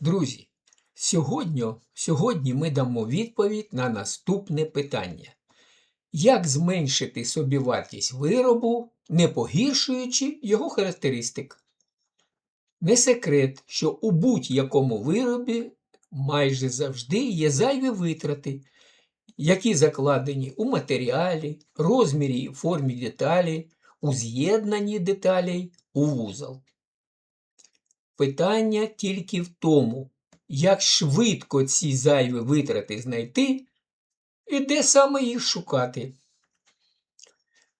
Друзі, сьогодні, сьогодні ми дамо відповідь на наступне питання. Як зменшити собівартість виробу, не погіршуючи його характеристик? Не секрет, що у будь-якому виробі майже завжди є зайві витрати, які закладені у матеріалі, розмірі і формі деталі, у з'єднанні деталей, у вузол. Питання тільки в тому, як швидко ці зайві витрати знайти і де саме їх шукати.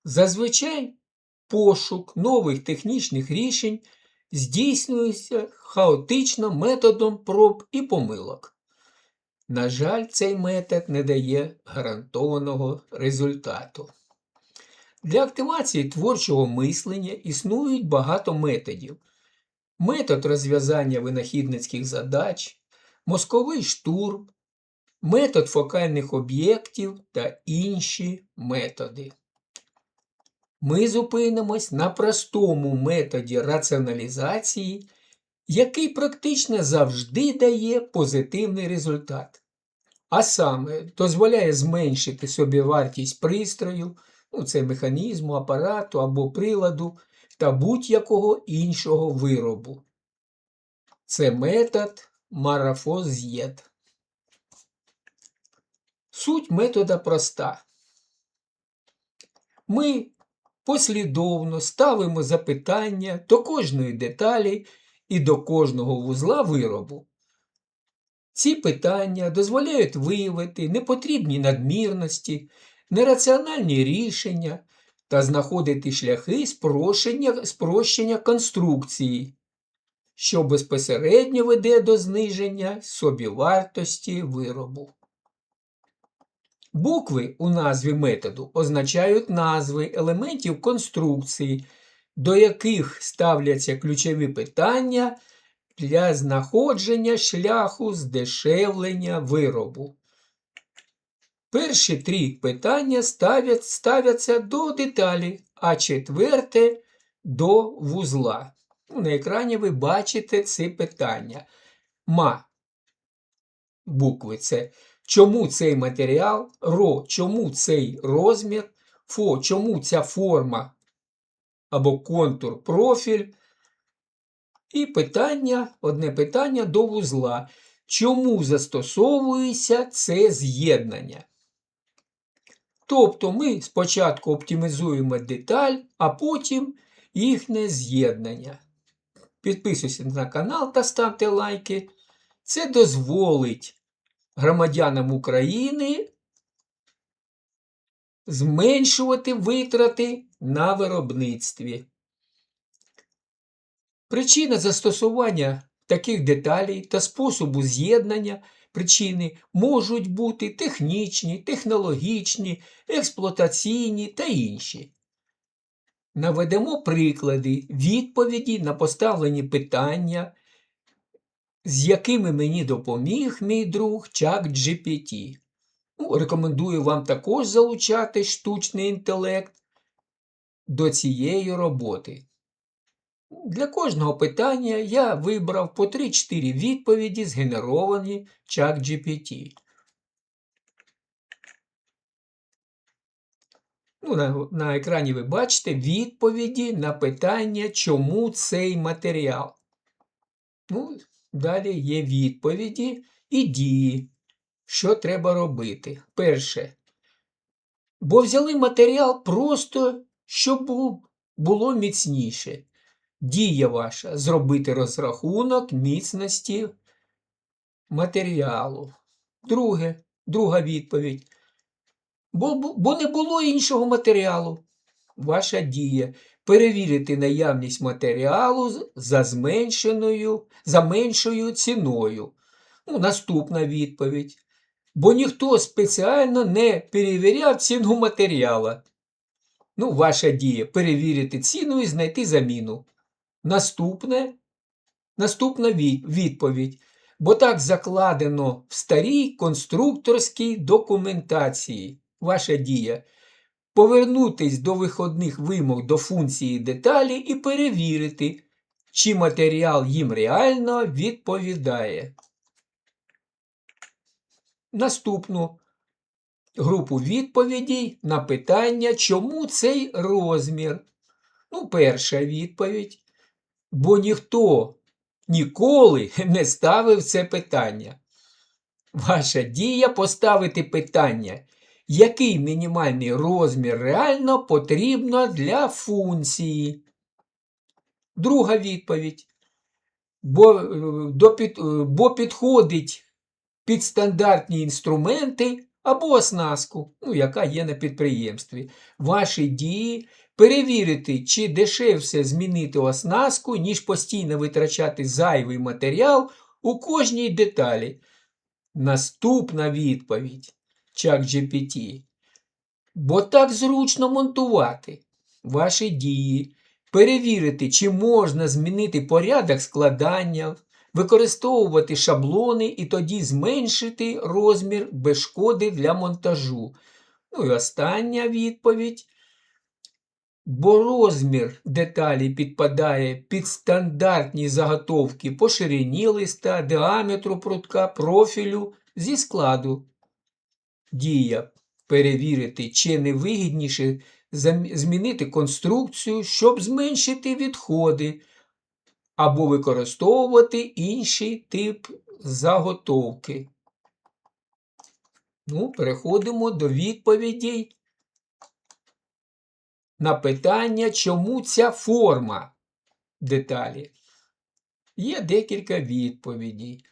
Зазвичай пошук нових технічних рішень здійснюється хаотично методом проб і помилок. На жаль, цей метод не дає гарантованого результату. Для активації творчого мислення існують багато методів. Метод розв'язання винахідницьких задач, мозковий штурм, метод фокальних об'єктів та інші методи. Ми зупинимось на простому методі раціоналізації, який практично завжди дає позитивний результат, а саме дозволяє зменшити собівартість пристрою, ну, це механізму, апарату або приладу та будь-якого іншого виробу. Це метод марафоз'єд. Суть метода проста. Ми послідовно ставимо запитання до кожної деталі і до кожного вузла виробу. Ці питання дозволяють виявити непотрібні надмірності, нераціональні рішення та знаходити шляхи спрощення, спрощення конструкції, що безпосередньо веде до зниження собівартості виробу. Букви у назві методу означають назви елементів конструкції, до яких ставляться ключові питання для знаходження шляху здешевлення виробу. Перші три питання ставлять, ставляться до деталі, а четверте до вузла. Ну, На екрані ви бачите ці питання. Ма. Букви це чому цей матеріал, ро, чому цей розмір, фо, чому ця форма або контур профіль. І питання, одне питання до вузла. Чому застосовується це з'єднання? Тобто ми спочатку оптимізуємо деталь, а потім їхнє з'єднання. Підписуйтесь на канал та ставте лайки. Це дозволить громадянам України зменшувати витрати на виробництві. Причина застосування таких деталей та способу з'єднання причини можуть бути технічні, технологічні, експлуатаційні та інші. Наведемо приклади відповіді на поставлені питання, з якими мені допоміг мій друг Чак GPT. Ну, рекомендую вам також залучати штучний інтелект до цієї роботи. Для кожного питання я вибрав по 3-4 відповіді, згенеровані чат GPT. Ну, на, на екрані ви бачите відповіді на питання, чому цей матеріал. Ну, Далі є відповіді і дії, що треба робити. Перше. Бо взяли матеріал просто, щоб було міцніше. Дія ваша зробити розрахунок міцності матеріалу. Друге, друга відповідь. Бо, бо не було іншого матеріалу. Ваша дія перевірити наявність матеріалу за зменшеною, за меншою ціною. Ну, Наступна відповідь. Бо ніхто спеціально не перевіряв ціну матеріала. Ну, ваша дія перевірити ціну і знайти заміну. Наступне, наступна відповідь. Бо так закладено в старій конструкторській документації. Ваша дія. Повернутись до виходних вимог до функції деталі і перевірити, чи матеріал їм реально відповідає. Наступну групу відповідей на питання, чому цей розмір. Ну, перша відповідь. Бо ніхто ніколи не ставив це питання. Ваша дія поставити питання, який мінімальний розмір реально потрібно для функції. Друга відповідь. Бо, е, до е, бо підходить під стандартні інструменти або оснастку, ну, яка є на підприємстві. Ваші дії перевірити, чи дешевше змінити оснастку, ніж постійно витрачати зайвий матеріал у кожній деталі. Наступна відповідь чак GPT. Бо так зручно монтувати ваші дії, перевірити, чи можна змінити порядок складання, використовувати шаблони і тоді зменшити розмір без шкоди для монтажу. Ну і остання відповідь. Бо розмір деталі підпадає під стандартні заготовки по ширині листа, діаметру прутка, профілю зі складу. Дія перевірити, чи не вигідніше змінити конструкцію, щоб зменшити відходи, або використовувати інший тип заготовки. Ну, переходимо до відповідей на питання, чому ця форма деталі. Є декілька відповідей.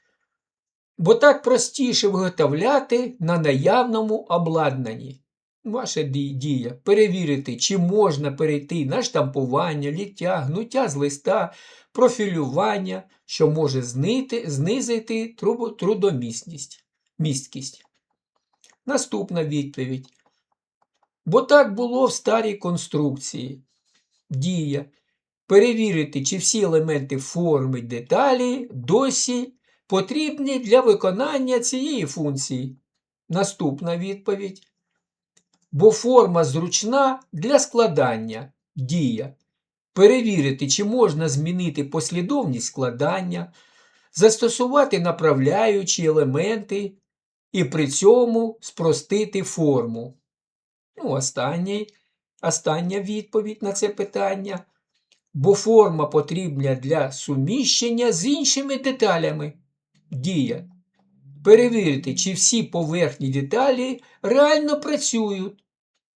Бо так простіше виготовляти на наявному обладнанні. Ваша дія перевірити, чи можна перейти на штампування, ліття, гнуття з листа, профілювання, що може знити, знизити трудомісність. Наступна відповідь. Бо так було в старій конструкції. Дія. Перевірити, чи всі елементи форми деталі досі потрібні для виконання цієї функції. Наступна відповідь. Бо форма зручна для складання. Дія. Перевірити, чи можна змінити послідовність складання, застосувати направляючі елементи і при цьому спростити форму. Ну, останній, остання відповідь на це питання. Бо форма потрібна для суміщення з іншими деталями. Дія. Перевірити, чи всі поверхні деталі реально працюють,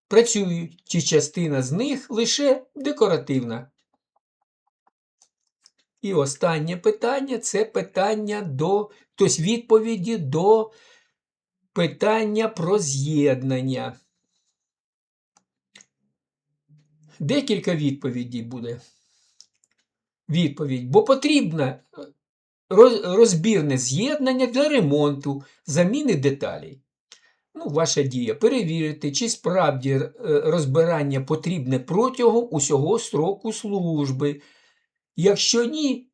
працюють, чи частина з них лише декоративна. І останнє питання це питання до, тобто відповіді до питання про з'єднання. Декілька відповідей буде. Відповідь, бо потрібно е, розбірне з'єднання для ремонту, заміни деталей. Ну, ваша дія перевірити, чи справді е, розбирання потрібне протягом усього строку служби. Якщо ні,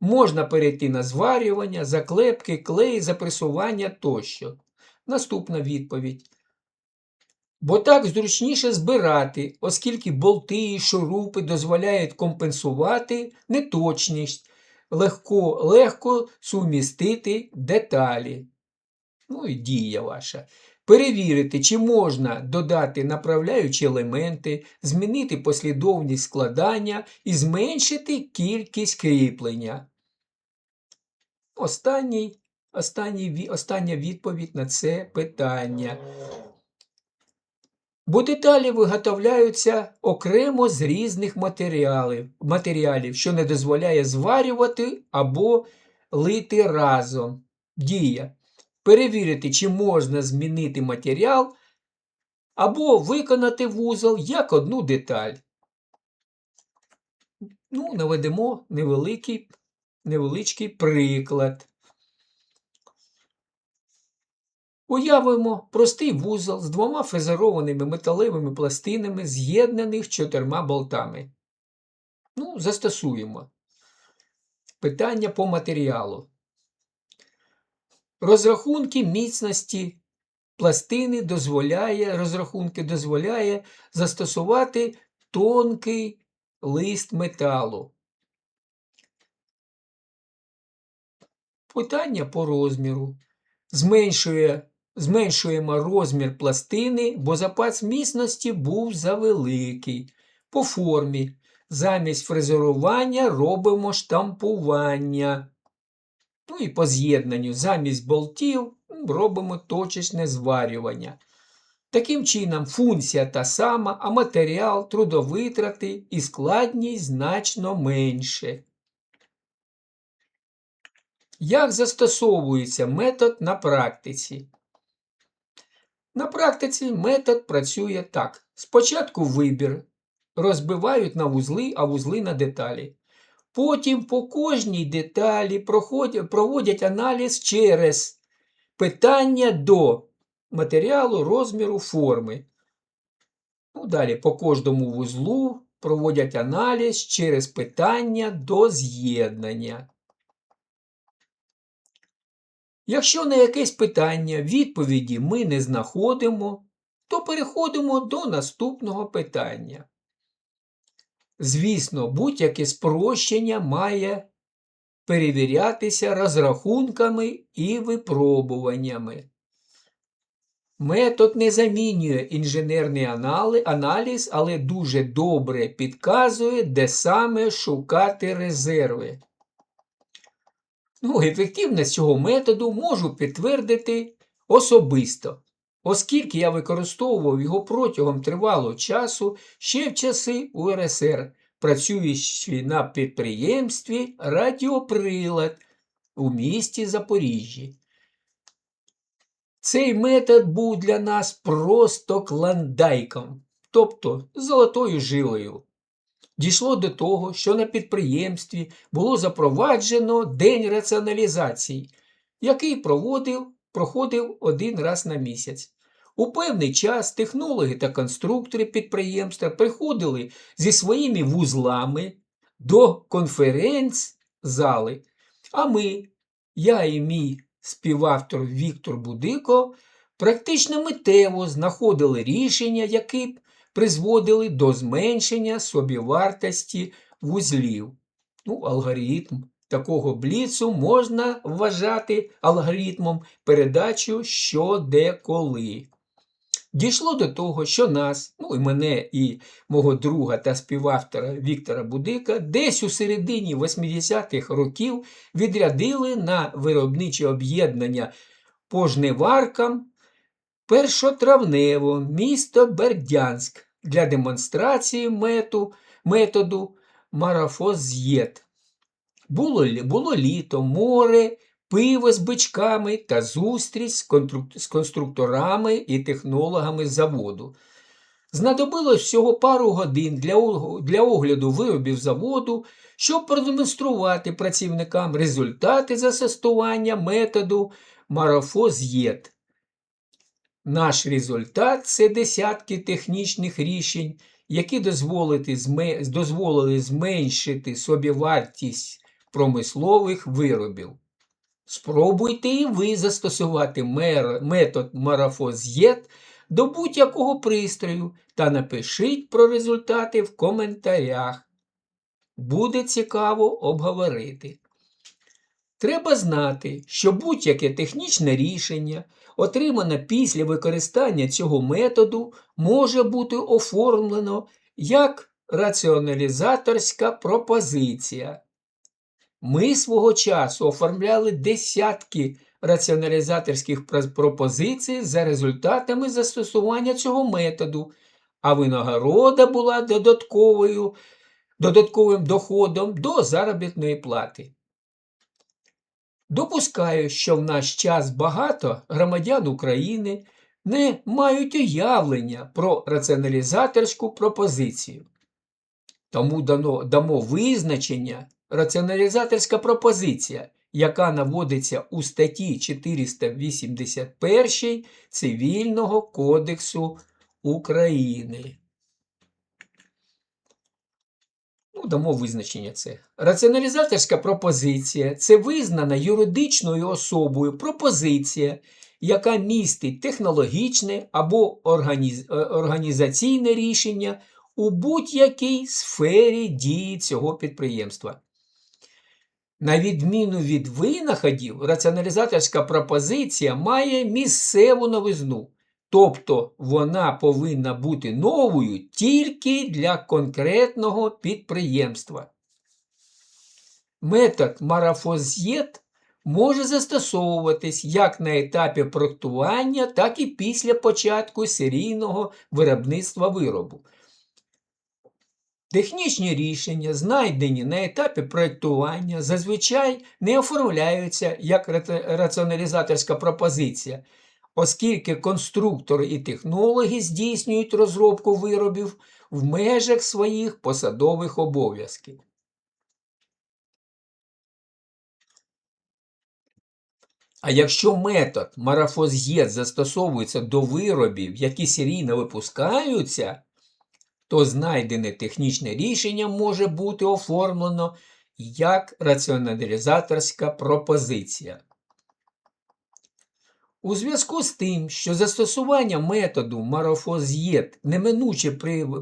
можна перейти на зварювання, заклепки, клей, запресування тощо. Наступна відповідь. Бо так зручніше збирати, оскільки болти і шурупи дозволяють компенсувати неточність, легко, легко сумістити деталі. Ну і дія ваша. Перевірити, чи можна додати направляючі елементи, змінити послідовність складання і зменшити кількість кріплення. Останній, останній, остання відповідь на це питання. Бо деталі виготовляються окремо з різних матеріалів, матеріалів, що не дозволяє зварювати або лити разом. Дія. Перевірити, чи можна змінити матеріал або виконати вузол як одну деталь. Ну, наведемо невеликий, невеличкий приклад. Уявимо простий вузол з двома фрезерованими металевими пластинами, з'єднаних чотирма болтами. Ну, застосуємо. Питання по матеріалу. Розрахунки міцності пластини дозволяє, розрахунки дозволяє застосувати тонкий лист металу. питання по розміру. Зменшує, зменшуємо розмір пластини, бо запас міцності був завеликий. По формі. Замість фрезерування робимо штампування. Ну і по з'єднанню замість болтів робимо точечне зварювання. Таким чином, функція та сама, а матеріал, трудовитрати і складність значно менше. Як застосовується метод на практиці? На практиці метод працює так. Спочатку вибір розбивають на вузли, а вузли на деталі. Потім по кожній деталі проводять аналіз через питання до матеріалу, розміру, форми. Ну, далі по кожному вузлу проводять аналіз через питання до з'єднання. Якщо на якесь питання відповіді ми не знаходимо, то переходимо до наступного питання. Звісно, будь-яке спрощення має перевірятися розрахунками і випробуваннями. Метод не замінює інженерний аналіз, але дуже добре підказує, де саме шукати резерви. Ну, ефективність цього методу можу підтвердити особисто, оскільки я використовував його протягом тривалого часу ще в часи УРСР, працюючи на підприємстві Радіоприлад у місті Запоріжжі. Цей метод був для нас просто клондайком, тобто золотою жилою. Дійшло до того, що на підприємстві було запроваджено день раціоналізації, який проводив, проходив один раз на місяць. У певний час технологи та конструктори підприємства приходили зі своїми вузлами до конференц-зали, а ми, я і мій співавтор Віктор Будико, практично миттєво знаходили рішення, які б призводили до зменшення собівартості вузлів. Ну, алгоритм такого бліцу можна вважати алгоритмом передачу що де коли. Дійшло до того, що нас, ну і мене, і мого друга та співавтора Віктора Будика, десь у середині 80-х років відрядили на виробниче об'єднання по жниваркам першотравнево місто Бердянськ для демонстрації мету, методу марафоз'єд. Було, було літо, море, пиво з бичками та зустріч з, конструкторами і технологами заводу. Знадобилось всього пару годин для, для огляду виробів заводу, щоб продемонструвати працівникам результати застосування методу марафоз'єд. Наш результат це десятки технічних рішень, які дозволили зменшити собівартість промислових виробів. Спробуйте і ви застосувати метод марафоз'єд до будь-якого пристрою та напишіть про результати в коментарях. Буде цікаво обговорити. Треба знати, що будь-яке технічне рішення, отримане після використання цього методу, може бути оформлено як раціоналізаторська пропозиція. Ми свого часу оформляли десятки раціоналізаторських пропозицій за результатами застосування цього методу, а винагорода була додатковою, додатковим доходом до заробітної плати. Допускаю, що в наш час багато громадян України не мають уявлення про раціоналізаторську пропозицію. Тому дано, дамо визначення раціоналізаторська пропозиція, яка наводиться у статті 481 Цивільного кодексу України. Ну, дамо визначення це. Раціоналізаторська пропозиція це визнана юридичною особою пропозиція, яка містить технологічне або е, організаційне рішення у будь-якій сфері дії цього підприємства. На відміну від винаходів, раціоналізаторська пропозиція має місцеву новизну, тобто вона повинна бути новою тільки для конкретного підприємства. Метод марафоз'єт може застосовуватись як на етапі проектування, так і після початку серійного виробництва виробу. Технічні рішення, знайдені на етапі проєктування, зазвичай не оформляються як раціоналізаторська пропозиція, оскільки конструктори і технологи здійснюють розробку виробів в межах своїх посадових обов'язків. А якщо метод марафоз'єт застосовується до виробів, які серійно випускаються, то знайдене технічне рішення може бути оформлено як раціоналізаторська пропозиція. У зв'язку з тим, що застосування методу марафоз'єт неминуче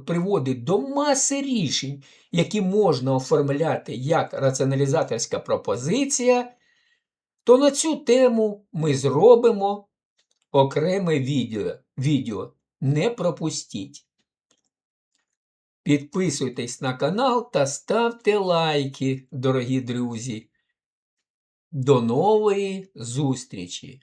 приводить до маси рішень, які можна оформляти як раціоналізаторська пропозиція, то на цю тему ми зробимо окреме відео. відео. Не пропустіть. Підписуйтесь на канал та ставте лайки, дорогі друзі. До нової зустрічі!